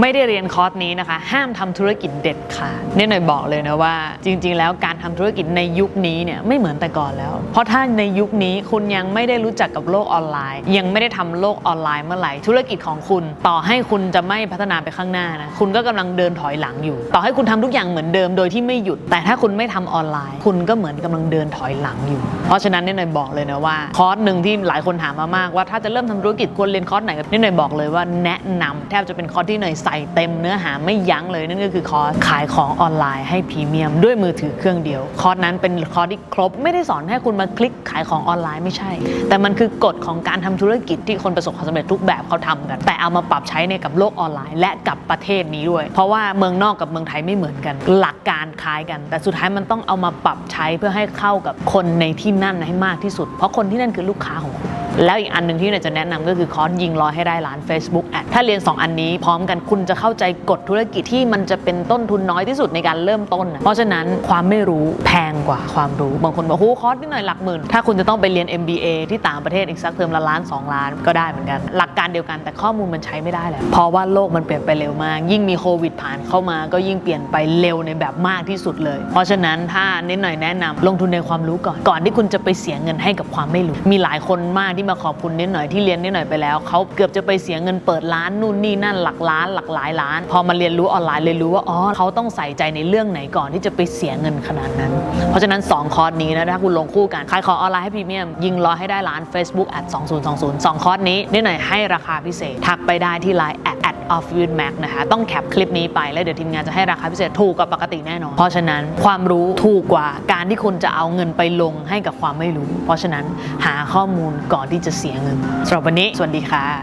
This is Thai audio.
ไม่ได้เรียนคอร์สนี้นะคะ ห้ามทำธุรกิจเด็ดขาดเนี่ยหน่อยบอกเลยนะว่า จริง ๆ แล้วการทำธุรกิจในยุคนี้เนี่ยไม่เหมือนแต่ก่อนแล้ว เพราะถ้าในยุคนี้คุณยังไม่ได้รู้จักกับโลกออนไลน์ ยังไม่ได้ทำโลกออนไลน์เมื่อไหร่ธุรกิจของคุณ ต่อให้คุณจะไม่พัฒนาไปข้างหน้านะคุณก็กำลังเดินถอยหลังอยู่ ต่อให้คุณทำทุกอย่างเหมือนเดิมโดยที่ไม่หยุด แต่ถ้าคุณไม่ทำออนไลน์ คุณก็เหมือนกำลังเดินถอยหลังอยู่ เพราะฉะนั้นเนี่ยหน่อยบอกเลยนะว่าคอร์สหนึ่งที่หลายคนถามมามากว่าถ้าจะเริ่มทำธุรกิจควรเรียนคอร์สไหนเนี่ยหน่อยบอกเลยว่าแนะนำแทบจะเป็นคอร์สที่หน่อยใส่เต็มเนื้อหาไม่ยั้งเลยนั่นก็คือคอร์สขายของออนไลน์ให้พรีเมียมด้วยมือถือเครื่องเดียว คอร์สนั้นเป็นคอร์สที่ครบ ไม่ได้สอนให้คุณมาคลิกขายของออนไลน์ไม่ใช่ แต่มันคือกฎของการทำธุรกิจที่คนประสบความสำเร็จทุกแบบเขาทำกัน แต่เอามาปรับใช้ในกับโลกออนไลน์ และกับประเทศนี้ด้วย เพราะว่าเมืองนอกกับเมืองไทยไม่เหมือนกัน หลักการคล้ายกัน แต่สุดท้ายมันต้องเอามาปรับใช้เพื่อให้เข้ากับคนในที่นั่นให้มากที่สุด เพราะคนที่นั่นคือลูกค้าของคุณ แล้วอีกอันหนึ่งที่เราจะแนะนำก็คือคอร์สยิงร้อยให้ได้ล้าน Facebook Ad ถ้าเรียน 2 อันนี้พร้อมกันคุณจะเข้าใจกฎธุรกิจที่มันจะเป็นต้นทุนน้อยที่สุดในการเริ่มต้น เพราะฉะนั้นความไม่รู้แพงกว่าความรู้ บางคนบอกโอ้คอร์สนิดหน่อยหลักหมื่น ถ้าคุณจะต้องไปเรียน MBA ที่ต่างประเทศอีกสักเทอมละล้าน 2 ล้านก็ได้เหมือนกัน หลักการเดียวกันแต่ข้อมูลมันใช้ไม่ได้แล้วเพราะว่าโลกมันเปลี่ยนไปเร็วมาก ยิ่งมีโควิดผ่านเข้ามาก็ยิ่งเปลี่ยนไปเร็วในแบบมากที่สุดเลย เพราะฉะนั้นถ้านิดหน่อยแนะนำลงทุนในความรู้ก่อนก่อนที่คุณจะไปเสียเงินให้กับความไม่รู้ มีหลายคนมากที่มาขอบคุณนิดหน่อยที่เรียนนิดหน่อยไปแล้วเขาเกือบจะไปเสียเงินเปิดร้านนู่นนี่นั่นหลักล้านหลักหลายล้าน พอมาเรียนรู้ออนไลน์เลยรู้ว่าอ๋อเขาต้องใส่ใจในเรื่องไหนก่อนที่จะไปเสียเงินขนาดนั้น เพราะฉะนั้น 2 คอร์สนี้นะถ้าคุณลงคู่กันขายของออนไลน์ให้พรีเมียมยิงร้อให้ได้ล้าน Facebook at 2020 2 คอร์สนี้นิดหน่อยให้ราคาพิเศษ ทักไปได้ที่ Line at at of w i n max นะคะต้องแคปคลิปนี้ไปแล้วเดี๋ยวทีมงานจะให้ราคาพิเศษถูกกว่าปกติแน่นอน เพราะฉะนั้นความรู้ถูกกว่าการที่คุณจะเอาเงินไปลงให้กับความไม่รู้ เพราะฉะนั้นหาข้อมูลก่อนที่จะเสียเงินสำหรับวันนี้ สวัสดีค่ะ